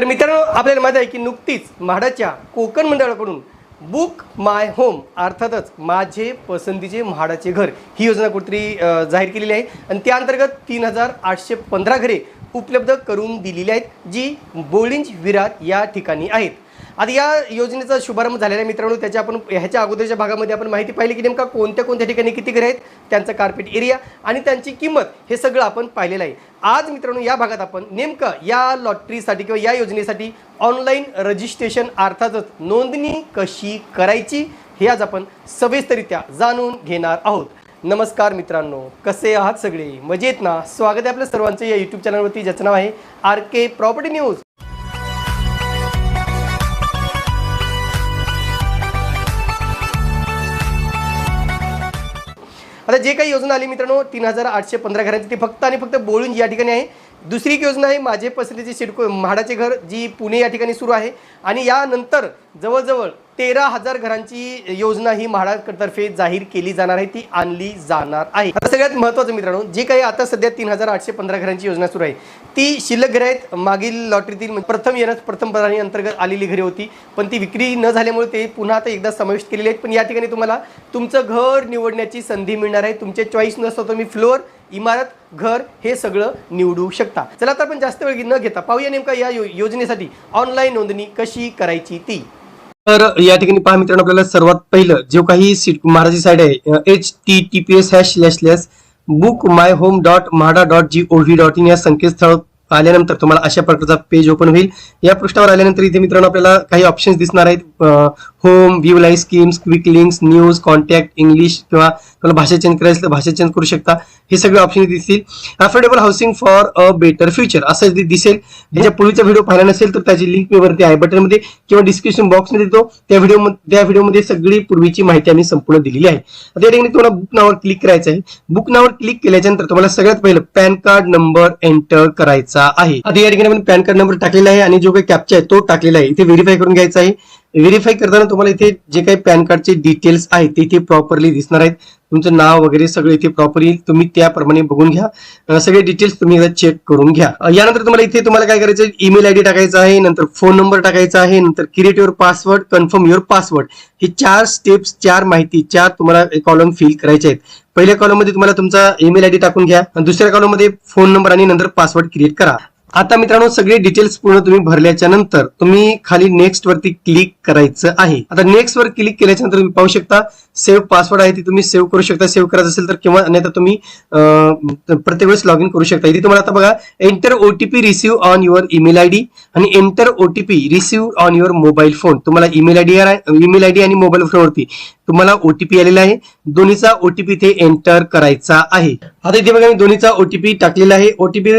तर मित्रांनो आपल्याला माहीत आहे की नुकतीच म्हाडाच्या कोकण मंडळाकडून बुक माय होम अर्थातच माझे पसंतीचे म्हाडाचे घर ही योजना कुठेतरी जाहीर केलेली आहे. आणि त्या अंतर्गत तीन हजार आठशे पंधरा घरे उपलब्ध करून दिलेली आहेत जी बोलिंज विरार या ठिकाणी आहेत. आता या योजनेचा शुभारंभ झालेला आहे मित्रांनो. त्याच्या आपण ह्याच्या अगोदरच्या भागामध्ये आपण माहिती पाहिली की नेमका कोणत्या कोणत्या ठिकाणी किती घरे आहेत त्यांचा कार्पेट एरिया आणि त्यांची किंमत हे सगळं आपण पाहिलेलं आहे. आज मित्रांनो या भागात आपण नेमकं या लॉटरीसाठी किंवा या योजनेसाठी ऑनलाईन रजिस्ट्रेशन अर्थातच नोंदणी कशी करायची हे आज आपण सविस्तरित्या जाणून घेणार आहोत. नमस्कार मित्रांनो कसे आहात सगळे? मजेत ना? स्वागत आहे आपल्या सर्वांचं या यूट्यूब चॅनलवरती ज्याचं नाव आहे आर के प्रॉपर्टी न्यूज. आता जे काही योजना आली मित्रांनो तीन हजार आठशे पंधरा घरांची ती फक्त आणि फक्त बोळून या ठिकाणी आहे. दुसरी एक योजना आहे माझे पसंतीचे सिडको म्हाडाचे घर जी पुणे या ठिकाणी सुरू आहे. आणि यानंतर जवळजवळ तेरा हजार घरांची योजना ही म्हाडातर्फे जाहीर केली जाणार आहे ती आणली जाणार आहे. आता सगळ्यात महत्त्वाचं मित्रांनो जे काही आता सध्या तीन हजार आठशे पंधरा घरांची योजना सुरू आहे ती शिल्लक घरे आहेत. मागील लॉटरीतील म्हणजे प्रथम येणं प्रथम प्रधानी अंतर्गत आलेली घरे होती. पण ती विक्री न झाल्यामुळे ते पुन्हा आता एकदा समाविष्ट केलेले आहेत. पण या ठिकाणी तुम्हाला तुमचं घर निवडण्याची संधी मिळणार आहे. तुमचे चॉईस नसतो तुम्ही फ्लोअर इमारत घर हे सगळं निवडू शकता. चला तर आपण जास्त वेळ न घेता पाहूया नेमका या यो- योजनेसाठी ऑनलाईन नोंदणी कशी करायची ती. तर या ठिकाणी पहा मित्रांनो आपल्याला सर्वात पहिलं जो काही महाराजी साईड आहे H T T P S hash slash slash book my home dot MHADA dot G O V dot in या संकेतस्थळ आल्यानंतर तुम्हाला अशा प्रकारचा पेज ओपन होईल. या पृष्ठावर आल्यानंतर इथे मित्रांनो आपल्याला काही ऑप्शन्स दिसणार आहेत. Home view live schemes quick links news contact English किंवा तुम्हाला भाषा चेंज करायचं तर भाषा चेंज करू शकता. हे सगळे ऑप्शन दिसतील. Affordable housing for a better future असं दिसेल. ज्याच्या पूर्वीचा व्हिडिओ पाहिला नसेल तर त्याची लिंक वरती आहे. बटनमध्ये किंवा डिस्क्रिप्शन बॉक्समध्ये देतो त्या व्हिडिओ त्या व्हिडिओमध्ये सगळी पूर्वीची माहिती आम्ही संपूर्ण दिलेली आहे. आता या ठिकाणी तुम्हाला बुक नावावर क्लिक करायचं आहे. बुक नावावर क्लिक केल्याच्यानंतर तुम्हाला सगळ्यात पहिलं पॅन कार्ड नंबर एंटर करायचा आहे. आता या ठिकाणी आपण पॅन कार्ड नंबर टाकलेला आहे आणि जो काही कॅप्चा आहे तो टाकलेला आहे. इथे व्हेरीफाय करून घ्यायचा आहे. व्हेरीफाय करताना तुम्हाला इथे जे काही पॅन कार्डचे डिटेल्स आहेत ते इथे प्रॉपरली दिसणार आहेत. तुमचं नाव वगैरे सगळं इथे प्रॉपरली तुम्ही त्याप्रमाणे बघून घ्या. सगळे डिटेल्स तुम्ही एकदा चेक करून घ्या. यानंतर तुम्हाला इथे तुम्हाला काय करायचं ईमेल आयडी टाकायचा आहे नंतर फोन नंबर टाकायचा आहे नंतर create your password confirm your password हे चार स्टेप्स चार माहिती चार तुम्हाला कॉलम फिल करायचे आहेत. पहिल्या कॉलममध्ये तुम्हाला तुमचा ईमेल आयडी टाकून घ्या. दुसऱ्या कॉलममध्ये फोन नंबर आणि नंतर पासवर्ड क्रिएट करा. आता मित्रांनो सगळे डिटेल्स पूर्ण तुम्ही भरल्याच्या नंतर तुम्ही खाली नेक्स्ट वरती क्लिक करायचं आहे. आता नेक्स्ट वर क्लिक केल्याच्यानंतर तुम्ही पाहू शकता सेव्ह पासवर्ड आहे ती तुम्ही सेव्ह करू शकता. सेव्ह करायचं असेल तर किंवा नाही तर तुम्ही प्रत्येक वेळेस लॉग इन करू शकता. इथे तुम्हाला आता बघा enter OTP receive on your email ID आणि enter OTP receive on your mobile phone तुम्हाला ईमेल आयडी ईमेल आयडी आणि मोबाईल फोनवरती तुम्हाला ओटीपी आलेला आहे. दोन्हीचा ओटीपी इथे एंटर करायचा आहे. आता इथे बघा मी दोन्हीचा ओटीपी टाकलेला आहे. ओटीपी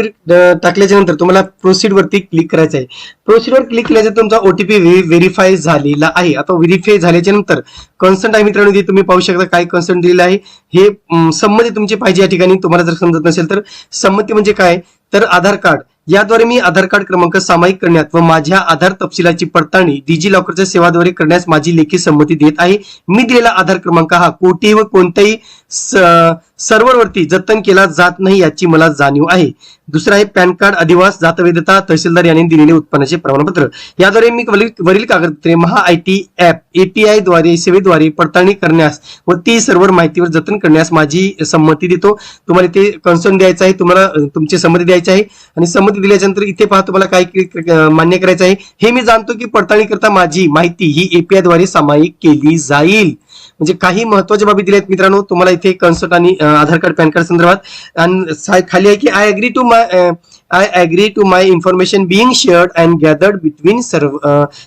टाकल्याच्या नंतर तुम्हाला प्रोसीड वरती क्लिक करायचं आहे. प्रोसिजर क्लिक केल्याच्या तुमचा ओटीपी व्हेरीफाय झालेला आहे. आता व्हेरीफाय झाल्याच्यानंतर कन्सर्ट आहे मित्रांनो तुम्ही पाहू शकता काय कन्सर्ट दिलेलं आहे. हे संमती तुमची पाहिजे या ठिकाणी. तुम्हाला जर समजत नसेल तर संमती म्हणजे काय? तर आधार कार्ड. याद्वारे मी आधार कार्ड क्रमांक सामायिक करण्यात व माझ्या आधार तपशिलाची पडताळणी डिजी लॉकरच्या सेवाद्वारे करण्यास माझी लेखी संमती देत आहे. मी दिलेला आधार क्रमांक हा कोठेही व कोणत्याही सर्व्हरवरती जतन केला जात नाही याची मला जाणीव आहे. दुसरं आहे पॅन कार्ड अधिवास जातवेदता तहसीलदार यांनी दिलेले उत्पन्नाचे प्रमाणपत्र. याद्वारे मी वरील वरील कागदपत्रे महा आय टी ऍप एपीआयद्वारे सेवेद्वारे पडताळणी करण्यास व ती सर्व माहितीवर जतन करण्यास माझी संमती देतो. तुम्हाला ते कन्सर्न द्यायचं आहे तुम्हाला तुमची संमती द्यायची आहे. आणि संमती दिल्याच्यानंतर इथे पहा तुम्हाला काय मान्य करायचं आहे. हे मी जाणतो की पडताळणी करता माझी माहिती ही एपीआयद्वारे सामायिक केली जाईल. म्हणजे काही महत्त्वाच्या बाबी दिल्या आहेत मित्रांनो तुम्हाला इथे कन्सर्ट आणि आधार कार्ड पॅन कार्ड संदर्भात. आणि खाली आहे की I agree to my I agree to my information being shared and gathered between सर्व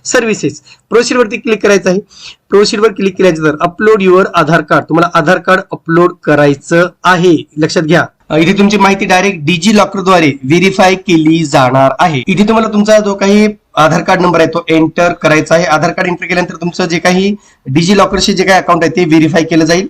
सर्व्हिसेस प्रोसिड वरती क्लिक करायचं आहे. प्रोसीड वर क्लिक करायचं तर अपलोड युअर आधार कार्ड तुम्हाला आधार कार्ड अपलोड करायचं आहे. लक्षात घ्या. इथे तुमची माहिती डायरेक्ट डिजी लॉकरद्वारे व्हेरीफाय केली जाणार आहे. इथे तुम्हाला तुमचा जो काही आधार कार्ड नंबर आहे तो एंटर करायचा आहे. आधार कार्ड एंटर केल्यानंतर तुमचं जे काही डिजी लॉकरचे जे काही अकाउंट आहे ते व्हेरीफाय केलं जाईल.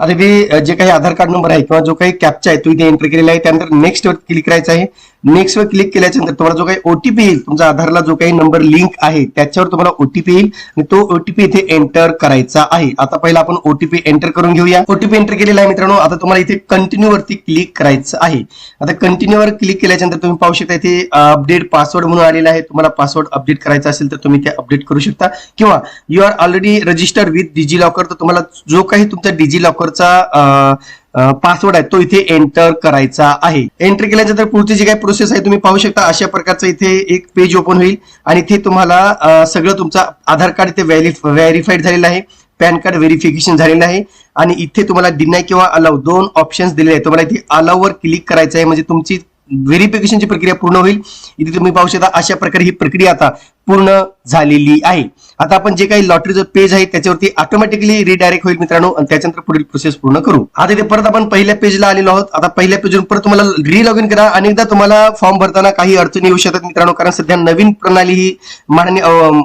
आता ते जे काही आधार कार्ड नंबर आहे किंवा जो काही कॅप्चा आहे तो इथे एंटर केलेला आहे. त्यानंतर नेक्स्ट वर क्लिक करायचं आहे. नेक्स्ट वर क्लिक केल्याच्यानंतर तुम्हाला जो काही ओटीपी येईल तुमच्या आधारला जो काही नंबर लिंक आहे त्याच्यावर तुम्हाला ओटीपी येईल आणि तो ओटीपी इथे एंटर करायचा आहे. आता पहिला आपण ओटीपी एंटर करून घेऊया. ओटीपी एंटर केलेला आहे मित्रांनो. आता तुम्हाला इथे कंटिन्यू वरती क्लिक करायचं आहे. आता कंटिन्यू वर क्लिक केल्याच्यानंतर तुम्ही पाहू शकता इथे अपडेट पासवर्ड म्हणून आलेला आहे. तुम्हाला पासवर्ड अपडेट करायचा असेल तर तुम्ही ते अपडेट करू शकता. किंवा you are already registered with DigiLocker तर तुम्हाला जो काही तुमचा डिजी लॉकरचा पासवर्ड आहे तो इथे एंटर करायचा आहे. एंटर केल्यानंतर पुढची जी काही प्रोसेस आहे तुम्ही पाहू शकता अशा प्रकारचं इथे एक पेज ओपन होईल. आणि इथे तुम्हाला सगळं तुमचं आधार कार्ड इथे व्हेरीफाईड झालेलं आहे. पॅन कार्ड व्हेरिफिकेशन झालेलं आहे. आणि इथे तुम्हाला डिनाय किंवा अलाव दोन ऑप्शन्स दिलेले आहेत. तुम्हाला इथे अलाववर क्लिक करायचं आहे. म्हणजे तुमची व्हेरिफिकेशनची प्रक्रिया पूर्ण होईल. इथे तुम्ही पाहू शकता अशा प्रकारे ही प्रक्रिया आता पूर्ण झालेली आहे. आता आपण जे काही लॉटरीचं पेज आहे त्याच्यावरती ऑटोमॅटिकली रिडायरेक्ट होईल मित्रांनो आणि त्याच्यानंतर पुढील प्रोसेस पूर्ण करू. आता इथे परत आपण पहिल्या पेजला आलेलो आहोत. आता पहिल्या पेजवरून परत तुम्हाला री लॉग इन करा अनेकदा तुम्हाला फॉर्म भरताना काही अडचणी येऊ शकतात मित्रांनो कारण सध्या नवीन प्रणाली ही मान्य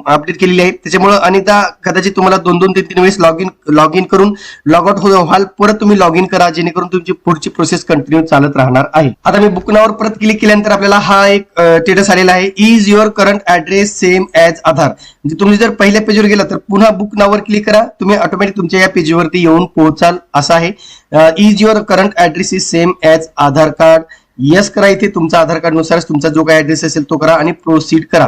अपडेट केलेली आहे. त्याच्यामुळे अनेकदा कदाचित तुम्हाला दोन दोन तीन तीन वेळेस लॉग इन लॉग इन करून लॉग आउट हो- व्हाल परत तुम्ही लॉग इन करा जेणेकरून तुमची पुढची प्रोसेस कंटिन्यू चालत राहणार आहे. आता मी बुकनावर परत क्लिक केल्यानंतर आपल्याला हा एक स्टेटस आलेला आहे. Is your current address same as Aadhaar म्हणजे तुम्ही जर पहिल्या पेजवर गेला तर पुन्हा बुक नावर क्लिक करा. तुम्ही ऑटोमॅटिक तुमच्या या पेजवरती येऊन पोहोचाल असं आहे. Is your current address is same as Aadhaar card? Yes करा इथे तुमचा आधार कार्ड नुसारच तुमचा जो काही ऍड्रेस असेल तो करा आणि प्रोसीड करा.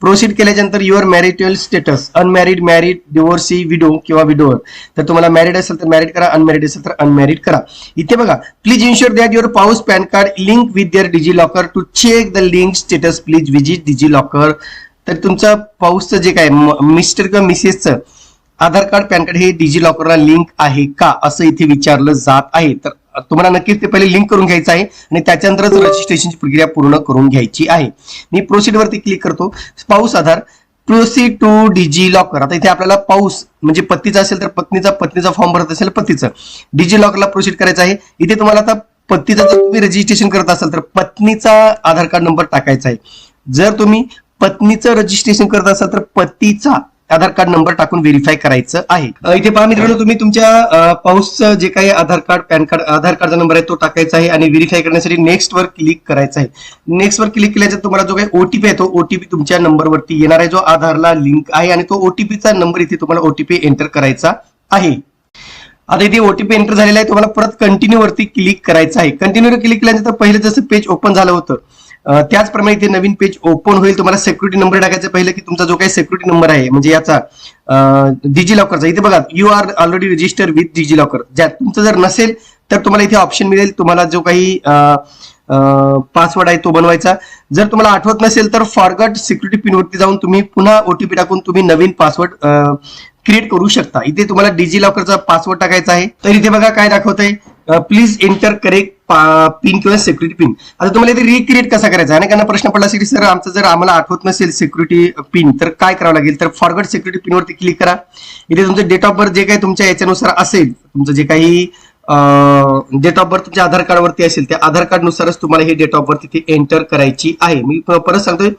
प्रोसीड केल्यानंतर your marital status unmarried married divorcee widow किंवा विडोवर तर तुम्हाला मॅरिड असेल तर मॅरिड करा अनमॅरिड असेल तर अनमॅरिड करा. इथे बघा please insure that your spouse PAN card link with their DigiLocker to check the link status please visit DigiLocker तर तुमचं पाऊसचं जे काय मिस्टर किंवा मिसेसचं आधार कार्ड पॅन कार्ड हे डिजी लॉकरला लिंक आहे का? असं इथे विचारलं जात आहे. तर तुम्हाला नक्कीच ते पहिले लिंक करून घ्यायचं आहे आणि त्याच्यानंतरच रजिस्ट्रेशनची प्रक्रिया पूर्ण करून घ्यायची आहे. मी प्रोसीड वरती क्लिक करतो. Spouse Aadhaar proceed to DigiLocker आता इथे आपल्याला पाऊस म्हणजे पतीचा असेल तर पत्नीचा पत्नीचा फॉर्म भरत असेल पतीचं डिजी लॉकरला प्रोसीड करायचं आहे. इथे तुम्हाला आता पतीचं जर तुम्ही रजिस्ट्रेशन करत असाल तर पत्नीचा आधार कार्ड नंबर टाकायचा आहे. जर तुम्ही पत्नीचं रजिस्ट्रेशन करत असाल तर पतीचा आधार कार्ड नंबर टाकून व्हेरीफाय करायचं आहे. इथे पहा मित्रांनो तुम्ही तुमच्या पाऊसचं जे काही Aadhaar card PAN card Aadhaar कार्डचा नंबर आहे तो टाकायचा आहे आणि व्हेरीफाय करण्यासाठी नेक्स्ट वर क्लिक करायचं आहे. नेक्स्ट वर क्लिक केल्याचा तुम्हाला जो काही ओटीपी आहे तो ओटीपी तुमच्या नंबरवरती येणार आहे. जो आधारला लिंक आहे आणि तो ओटीपीचा नंबर इथे तुम्हाला ओटीपी एंटर करायचा आहे. आता इथे ओटीपी एंटर झालेला आहे. तुम्हाला परत कंटिन्यू वरती क्लिक करायचं आहे. कंटिन्यू क्लिक केल्यानंतर पहिलं जसं पेज ओपन झालं होतं त्याचप्रमाणे इथे नवीन पेज ओपन होईल. तुम्हाला सेक्युरिटी नंबर टाकायचा पहिलं की तुमचा जो काही सेक्युरिटी नंबर आहे म्हणजे याचा डिजी लॉकरचा इथे बघा you are already register with DigiLocker ज्या तुमचं जर नसेल तर तुम्हाला इथे ऑप्शन मिळेल. तुम्हाला जो काही पासवर्ड आहे तो बनवायचा. जर तुम्हाला आठवत नसेल तर फॉरगट सिक्युरिटी पिनवरती जाऊन तुम्ही पुन्हा ओटीपी टाकून तुम्ही नवीन पासवर्ड क्रिएट करू शकता. इथे तुम्हाला डिजी लॉकरचा पासवर्ड टाकायचा आहे. तर इथे बघा काय दाखवत आहे प्लीज एंटर करेक्ट पिन किंवा सिक्युरिटी पिन आता तुम्हाला इथे रिक्रिएट कसा करायचा? अनेकांना प्रश्न पडला असेल की सर आमचं जर आम्हाला आठवत नसेल सिक्युरिटी पिन तर काय करावं लागेल? तर फॉरवर्ड सिक्युरिटी पिन वरती क्लिक करा. इथे तुमचं डेट ऑफ बर्थ जे काही तुमच्या याच्यानुसार असेल तुमचं जे काही डेट ऑफ बर्थ तुमच्या आधार कार्डवरती असेल त्या आधार कार्डनुसारच तुम्हाला हे डेट ऑफ बर्थ तिथे एंटर करायची आहे. मी परत सांगतोय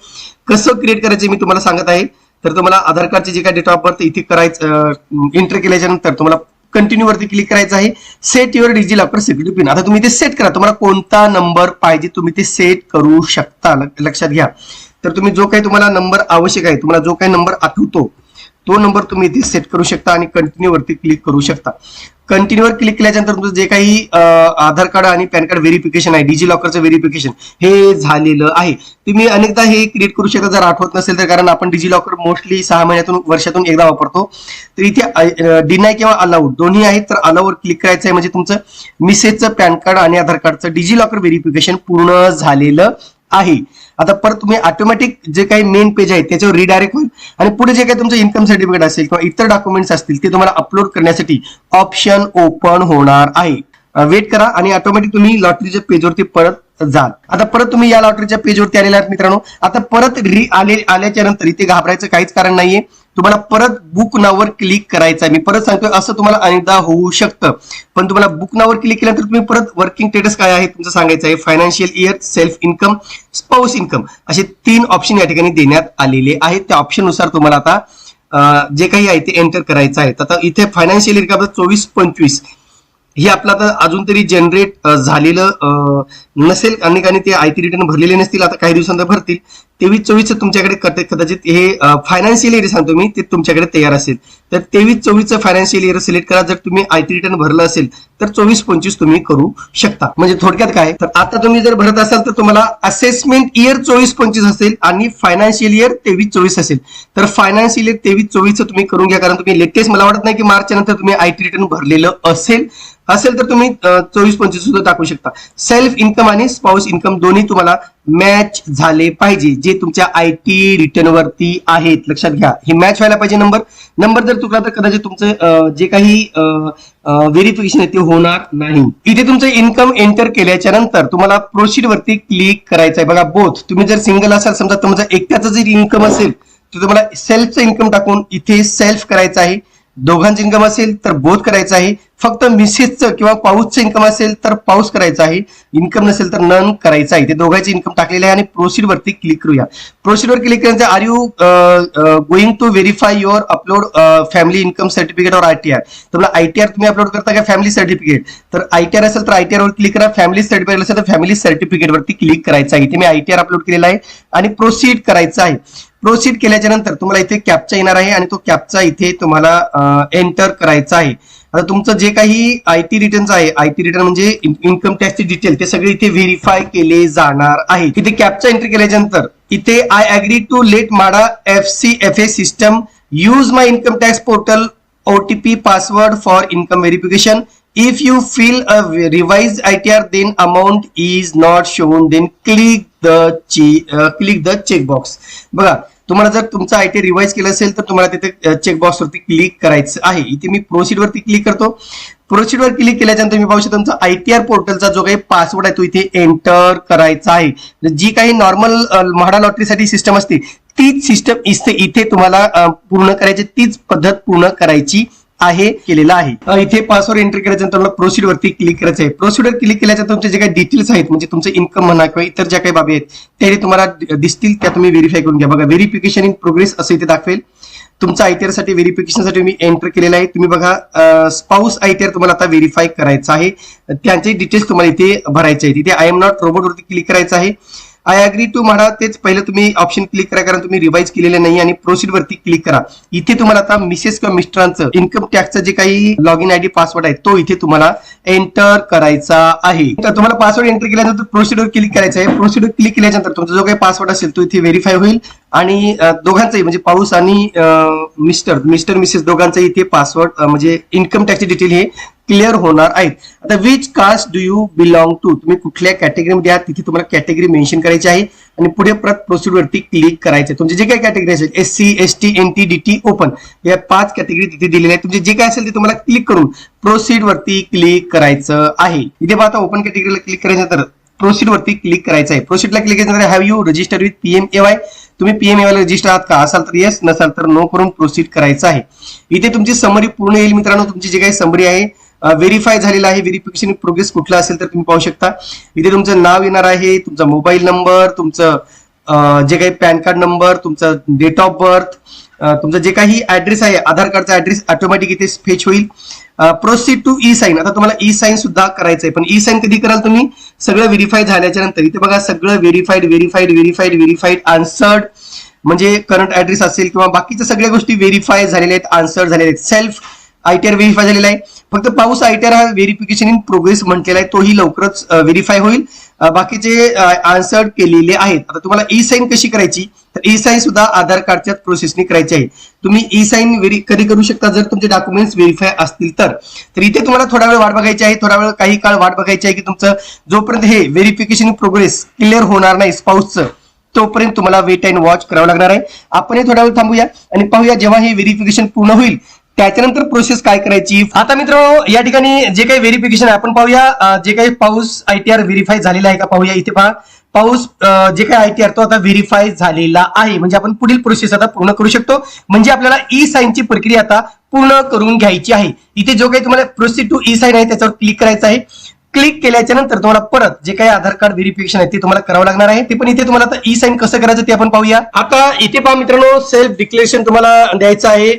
कसं क्रिएट करायचं मी तुम्हाला सांगत आहे. तर तुम्हाला आधार कार्डचे जे काही डेट ऑफ बर्थ इथे करायचं एंटर केल्याच्यानंतर तुम्हाला कंटिन्यू वरती क्लिक करायचं आहे. Set your DigiLocker security PIN आता तुम्ही ते सेट करा. तुम्हाला कोणता नंबर पाहिजे तुम्ही ते सेट करू शकता. ल- लक्षात घ्या. तर तुम्ही जो काही तुम्हाला नंबर आवश्यक आहे तुम्हाला जो काही नंबर आठवतो तो नंबर तुम्ही इथे सेट करू शकता आणि कंटिन्यू वरती क्लिक करू शकता. कंटिन्यूवर क्लिक केल्याच्यानंतर तुमचं जे काही आधार कार्ड आणि पॅन कार्ड व्हेरिफिकेशन आहे डिजी लॉकरचं व्हेरिफिकेशन हे झालेलं आहे. तुम्ही अनेकदा हे क्रिएट करू शकता. जर आठवत नसेल तर कारण आपण डिजी लॉकर मोस्टली सहा महिन्यातून वर्षातून एकदा वापरतो. तर इथे डिनाय किंवा अलाउड दोन्ही आहेत. तर अलाउडवर क्लिक करायचं आहे म्हणजे तुमचं मिसेसचं पॅन कार्ड आणि आधार कार्डचं डिजी लॉकर व्हेरिफिकेशन पूर्ण झालेलं आहे. आता परत तुम्ही ऑटोमॅटिक जे काही मेन पेज आहे त्याच्यावर रिडायरेक्ट होईल. आणि पुढे जे काही तुमचं इन्कम सर्टिफिकेट असेल किंवा इतर डॉक्युमेंट्स असतील ते तुम्हाला अपलोड करण्यासाठी ऑप्शन ओपन होणार आहे. वेट करा आणि ऑटोमॅटिक तुम्ही लॉटरीच्या पेजवरती परत जाल. आता परत तुम्ही या लॉटरीच्या पेजवरती आलेला आहात मित्रांनो. आता परत री आले आल्याच्यानंतर इथे घाबरायचं काहीच कारण नाहीये. तुम्हाला परत बुक नावर क्लिक करायचं आहे मी परत सांगतोय असं तुम्हाला अनेकदा होऊ शकतं. पण तुम्हाला बुक नावर क्लिक केल्यानंतर तुम्ही परत वर्किंग स्टेटस काय आहे तुमचं सांगायचं आहे financial year self income spouse income असे तीन ऑप्शन या ठिकाणी देण्यात आलेले आहेत. त्या ऑप्शननुसार तुम्हाला आता जे काही आहे ते एंटर करायचं आहे. आता इथे फायनान्शियल इयर चोवीस पंचवीस. हे आपलं आता अजून तरी जनरेट झालेलं नसेल. अनेकांनी ते आयटी रिटर्न भरलेले नसतील आता काही दिवसांत भरतील. तेवीस चोवीस तुमच्याकडे कदाचित हे फायनान्शियल सांगतो मी ते तुमच्याकडे तयार असेल. तर तेवीस चोवीसचं फायनान्शियल इयर सिलेक्ट करा. जर तुम्ही आयटी रिटर्न भरलं असेल तर चोवीस पंचवीस तुम्ही करू शकता. म्हणजे थोडक्यात काय? तर आता तुम्ही जर भरत असाल तर तुम्हाला असेसमेंट इयर चोवीस पंचवीस असेल आणि फायनान्शियल इयर तेवीस चोवीस असेल. तर फायनान्शियल इयर तेवीस चोवीस तुम्ही करून घ्या. कारण तुम्ही लेटेस्ट मला वाटत नाही की मार्चच्या नंतर तुम्ही आयटी रिटर्न भरलेलं असेल. असेल तर तुम्ही चोवीस पंचवीस सुद्धा टाकू शकता. सेल्फ इन्कम आणि स्पाऊस इन्कम दोन्ही तुम्हाला मॅच झाले पाहिजे. जे तुमच्या आय टी रिटर्न वरती आहेत. लक्षात घ्या. हे मॅच व्हायला पाहिजे नंबर नंबर जर चुकला तर कदाचित तुमचं जे काही व्हेरिफिकेशन आहे ते होणार नाही. इथे तुमचं इन्कम एंटर केल्याच्यानंतर तुम्हाला प्रोसीड वरती क्लिक करायचं आहे. बघा बोथ तुम्ही जर सिंगल असाल समजा तुमचा एकट्याचं जर इन्कम असेल तर तुम्हाला सेल्फचं इन्कम टाकून इथे सेल्फ करायचं आहे. दोघांचं इन्कम असेल तर बोध करायचं आहे. फक्त मिसेसचं किंवा पाऊसचं इन्कम असेल तर पाऊस करायचा आहे. इन्कम नसेल तर नन करायचं आहे. ते दोघांचे इन्कम टाकलेले आहे आणि प्रोसीड वरती क्लिक करूया. प्रोसिड वर क्लिक करायचं are you going to verify your upload family income certificate और आयटीआर तुम्हाला आयटीआर तुम्ही अपलोड करता का फॅमिली सर्टिफिकेट तर आयटीआर असेल तर आयटीआर वर क्लिक करा. फॅमिली सर्टिफिकेट असेल तर फॅमिली सर्टिफिकेट वरती क्लिक करायचं आहे. इथे मी आयटीआर अपलोड केलेला आहे. आणि प्रोसीड करायचं आहे. प्रोसीड केल्याच्यानंतर तुम्हाला इथे कॅपचा येणार आहे आणि तो कॅपचा इथे तुम्हाला एंटर करायचा आहे. आता तुमचं जे काही आय टी रिटर्न आहे आय टी रिटर्न म्हणजे इन्कम टॅक्सचे डिटेल ते सगळे इथे व्हेरीफाय केले जाणार आहे. इथे कॅपचा एंट्री केल्याच्यानंतर इथे I agree to let MHADA F C F A system use my income tax portal OTP password for income verification if you feel a revise ITR, then amount then amount is not click then click the click the checkbox बघा तुम्हाला जर तुमचा IT revise केलं असेल तर तुम्हाला तिथे checkbox वरती क्लिक करायचं आहे. इथे मी प्रोसीड वरती क्लिक करतो. प्रोसीड वर क्लिक केल्याच्यानंतर मी पाहू शकतो तुमचा आयटीआर पोर्टलचा जो काही पासवर्ड आहे तो इथे एंटर करायचा आहे. जी काही नॉर्मल म्हाडा लॉटरीसाठी सिस्टम असते तीच सिस्टम इथे इथे तुम्हाला पूर्ण करायची तीच पद्धत पूर्ण करायची आहे केलेला आहे. इथे पासवर्ड एंट्री करायचं तुम्हाला प्रोसीड वरती क्लिक करायचं आहे. प्रोसिडवर क्लिक केल्याच्या तुमचे जे काही डिटेल्स आहेत म्हणजे तुमचं इन्कम म्हणा किंवा इतर ज्या काही बाबी आहेत त्या तुम्हाला दिसतील त्या तुम्ही व्हेरीफाय करून घ्या. बघा व्हेरिफिकेशन इन प्रोग्रेस असं इथे दाखवेल. तुमचं आयटीआरसाठी व्हेरिफिकेशनसाठी मी एंटर केलेलं आहे. तुम्ही बघा स्पाऊस आयटीआर तुम्हाला आता व्हेरीफाय करायचं आहे. त्यांचे डिटेल्स तुम्हाला इथे भरायचे आहेत. इथे आय एम नॉट रोबोट वरती क्लिक करायचं आहे. आय अग्री टू म्हणा तेच पहिलं तुम्ही ऑप्शन क्लिक करा कारण तुम्ही रिवाइज केलेले नाही आणि प्रोसिड वरती क्लिक करा. इथे तुम्हाला आता मिसेस किंवा मिस्टरांचं इन्कम टॅक्सचं जे काही लॉग इन आयडी पासवर्ड आहे तो इथे तुम्हाला एंटर करायचा आहे. तर तुम्हाला पासवर्ड एंटर केल्यानंतर प्रोसीड क्लिक करायचं आहे. प्रोसिडर क्लिक केल्यानंतर तुमचा जो काही पासवर्ड असेल तो इथे व्हेरीफाय होईल. आणि दोघांचाही म्हणजे पाऊस आणि मिस्टर मिस्टर मिसेस दोघांचाही इथे पासवर्ड म्हणजे इन्कम टॅक्सचे डिटेल हे क्लिअर होणार आहेत आता which caste do you belong to तुम्ही कुठल्या कॅटेगरीमध्ये आहात? तिथे तुम्हाला कॅटेगरी मेन्शन करायची आहे. आणि पुढे परत प्रोसिड क्लिक करायचे तुमचे जे काही कॅटेगरी असेल S C S T N T D T open या पाच कॅटेगरी तिथे दिलेल्या आहेत. तुमचे जे काय असेल ते तुम्हाला क्लिक करून प्रोसीड वरती क्लिक करायचं आहे. इथे पाहता ओपन कॅटेगरीला क्लिक करायचं तर प्रोसिड वरती क्लिक करायचं आहे. प्रोसीडला क्लिक केल्यानंतर have you register with PM AY तुम्ही पीएम एवाय रजिस्टर आहात का? असाल तर येस नसाल तर नो करून प्रोसीड करायचं आहे. इथे तुमची समरी पूर्ण येईल मित्रांनो. तुमची जी काही समरी आहे व्हेरीफाय झालेला आहे. व्हेरिफिकेशन प्रोग्रेस कुठला असेल तर तुम्ही पाहू शकता. इथे तुमचं नाव येणार आहे तुमचा मोबाईल नंबर तुमचं जे काही पॅन कार्ड नंबर तुमचं डेट ऑफ बर्थ तुमचं जे काही ऍड्रेस आहे आधार कार्डचा ऍड्रेस ऑटोमॅटिक इथे फेच होईल. प्रोसीड टू ई साईन आता तुम्हाला ई साईन सुद्धा करायचं आहे पण ई साईन कधी कराल तुम्ही? सगळं व्हेरीफाय झाल्याच्यानंतर. इथे बघा सगळं verified verified verified verified answered म्हणजे करंट ऍड्रेस असेल किंवा बाकीच्या सगळ्या गोष्टी व्हेरीफाय झालेल्या आहेत आन्सर झालेल्या आहेत. सेल्फ आयटीआर व्हेरीफाय झालेला आहे. फक्त पाऊस आयटीआर हा व्हेरिफिकेशन इन प्रोग्रेस म्हटलेला आहे. तोही लवकरच व्हेरीफाय होईल. बाकीचे आन्सर केलेले आहेत. आता तुम्हाला ई साईन कशी करायची? तर ई साईन सुद्धा आधार कार्डच्या प्रोसेसने करायची आहे. तुम्ही ई साईन व्हेरी कधी करू शकता? जर तुमचे डॉक्युमेंट्स व्हेरीफाय असतील तर. तर इथे तुम्हाला थोडा वेळ वाट बघायची आहे. थोडा वेळ काही काळ वाट बघायची आहे की तुमचं जोपर्यंत हे व्हेरिफिकेशन प्रोग्रेस क्लिअर होणार नाही स्पाऊसचं तोपर्यंत तुम्हाला वेट अँड वॉच करावं लागणार आहे. आपण हे थोडा वेळ थांबूया आणि पाहूया जेव्हा हे व्हेरिफिकेशन पूर्ण होईल त्याच्यानंतर प्रोसेस काय करायची? आता मित्रांनो या ठिकाणी जे काही व्हेरिफिकेशन आहे आपण पाहूया. जे काही पाऊस आयटीआर व्हेरीफाय झालेला आहे का? पाहूया इथे पहा. पाऊस जे काही आयटीआर तो आता व्हेरीफाय झालेला आहे. म्हणजे आपण पुढील प्रोसेस आता पूर्ण करू शकतो. म्हणजे आपल्याला ई साईनची प्रक्रिया आता पूर्ण करून घ्यायची आहे. इथे जो काही तुम्हाला प्रोसेस टू ई साईन आहे त्याच्यावर क्लिक करायचं आहे. क्लिक केल्याच्यानंतर तुम्हाला परत जे काही आधार कार्ड व्हेरिफिकेशन आहे ते तुम्हाला करावं लागणार आहे. ते पण इथे तुम्हाला आता ई साईन कसं करायचं ते आपण पाहूया. आता इथे पहा मित्रांनो सेल्फ डिक्लेरेशन तुम्हाला द्यायचं आहे.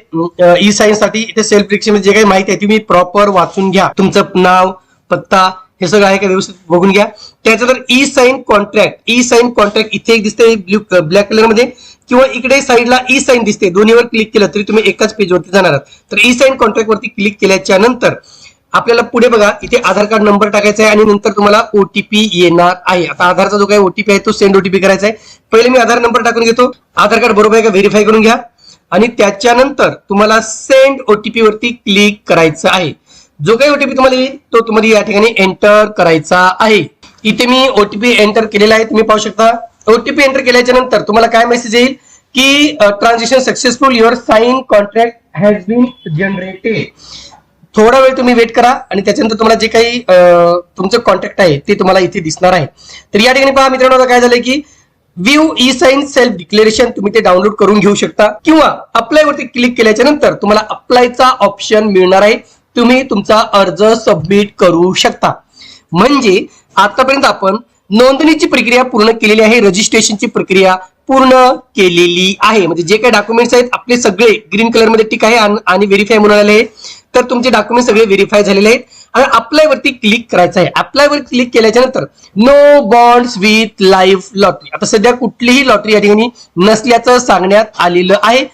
ई साईन साठी इथे सेल्फ डिक्लेरेशन जे काही माहिती आहे तुम्ही प्रॉपर वाचून घ्या. तुमचं नाव पत्ता हे सगळं आहे का व्यवस्थित बघून घ्या. त्याच्यानंतर e sign contract e sign contract इथे एक दिसते ब्ल्यू ब्लॅक कलरमध्ये. किंवा इकडे साईडला ई साईन दिसते दोन्हीवर क्लिक केलं तरी तुम्ही एकाच पेजवरती जाणार आहात. तर ई साईन कॉन्ट्रॅक्ट वरती क्लिक केल्याच्यानंतर आपल्याला पुढे बघा इथे आधार कार्ड नंबर टाकायचा आहे आणि नंतर तुम्हाला ओटीपी येणार आहे. आता आधारचा जो काही ओटीपी आहे तो सेंड ओटीपी करायचा आहे. पहिले मी आधार नंबर टाकून घेतो. आधार कार्ड बरोबर आहे का? व्हेरीफाय करून घ्या. आणि त्याच्यानंतर तुम्हाला सेंड ओटीपी वरती क्लिक करायचं आहे. जो काही ओटीपी तुम्हाला येईल तो तुम्हाला या ठिकाणी एंटर करायचा आहे. इथे मी ओटीपी एंटर केलेला आहे. तुम्ही पाहू शकता. ओटीपी एंटर केल्याच्यानंतर तुम्हाला काय मेसेज येईल? की transaction successful your sign contract has been generated थोडा वेळ तुम्ही वेट करा आणि त्याच्यानंतर तुम्हाला जे काही अं, तुमचं कॉन्टॅक्ट आहे ते तुम्हाला इथे दिसणार आहे. तर या ठिकाणी पहा मित्रांनो काय झालं की view e sign self declaration तुम्ही ते डाउनलोड करून घेऊ शकता. किंवा अप्लाय वरती क्लिक केल्याच्यानंतर तुम्हाला अप्लायचा ऑप्शन मिळणार आहे. तुम्ही तुमचा अर्ज सबमिट करू शकता. म्हणजे आतापर्यंत आपण नोंदणीची प्रक्रिया पूर्ण केलेली आहे रजिस्ट्रेशनची प्रक्रिया पूर्ण केलेली आहे. म्हणजे जे काही डॉक्युमेंट्स आहेत आपले सगळे ग्रीन कलरमध्ये टिक आहे आणि- आणि व्हेरीफाय म्हणून आले आहे. तर तुमचे डॉक्युमेंट सगळे व्हेरीफाय झालेले आहेत. आणि अप्लाय वरती क्लिक करायचं आहे. अप्लाय वर क्लिक केल्याच्यानंतर no bonds with life lottery आता सध्या कुठलीही लॉटरी या ठिकाणी नसल्याचं सांगण्यात आलेलं आहे.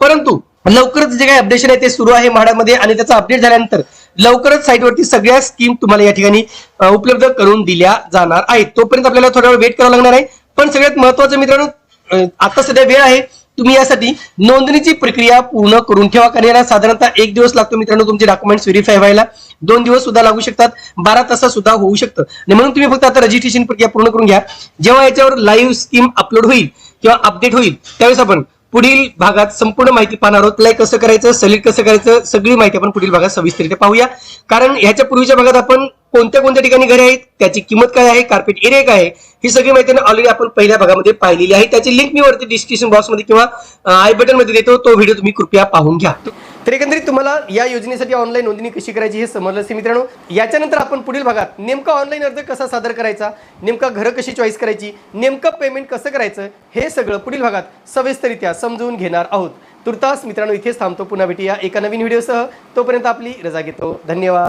परंतु लवकरच जे काही अपडेशन आहे ते सुरू आहे म्हाडामध्ये आणि त्याचा अपडेट झाल्यानंतर लवकरच साईटवरती सगळ्या स्कीम तुम्हाला या ठिकाणी उपलब्ध करून दिल्या जाणार आहेत. तोपर्यंत आपल्याला थोडा वेळ वेट करावा लागणार आहे. पण सगळ्यात महत्वाचं मित्रांनो आता सध्या वेळ आहे. तुम्ही यासाठी नोंदणीची प्रक्रिया पूर्ण करून ठेवा. कारण याला साधारणतः एक दिवस लागतो मित्रांनो तुमचे डॉक्युमेंट्स व्हेरीफाय व्हायला. दोन दिवस सुद्धा लागू शकतात. बारा तासात सुद्धा होऊ शकतं. आणि म्हणून तुम्ही फक्त आता रजिस्ट्रेशन प्रक्रिया पूर्ण करून घ्या. जेव्हा याच्यावर लाईव्ह स्कीम अपलोड होईल किंवा अपडेट होईल त्यावेळेस आपण पुढील भागात संपूर्ण माहिती पाहणार आहोत. लाईक कसं करायचं सलेक्ट कसं करायचं सगळी माहिती आपण पुढील भागात सविस्तरित्या पाहूया. कारण ह्याच्या पूर्वीच्या भागात आपण कोणत्या कोणत्या ठिकाणी घरे आहेत त्याची किंमत काय आहे कार्पेट एरिया काय आहे ही सगळी माहिती ऑलरेडी आपण पहिल्या भागामध्ये पाहिलेली आहे. त्याची लिंक मी वरती डिस्क्रिप्शन बॉक्समध्ये किंवा आय बटनमध्ये देतो तो व्हिडिओ तुम्ही कृपया पाहून घ्या. तर एकंदरीत तुम्हाला या योजनेसाठी ऑनलाईन नोंदणी कशी करायची हे समजलं असेल मित्रांनो. याच्यानंतर आपण पुढील भागात नेमका ऑनलाईन अर्ज कसा सादर करायचा नेमका घरं कशी चॉईस करायची नेमकं पेमेंट कसं करायचं हे सगळं पुढील भागात सविस्तरित्या समजून घेणार आहोत. तुर्तास मित्रांनो इथेच थांबतो. पुन्हा भेटूया एका नवीन व्हिडिओसह तोपर्यंत आपली रजा घेतो. धन्यवाद.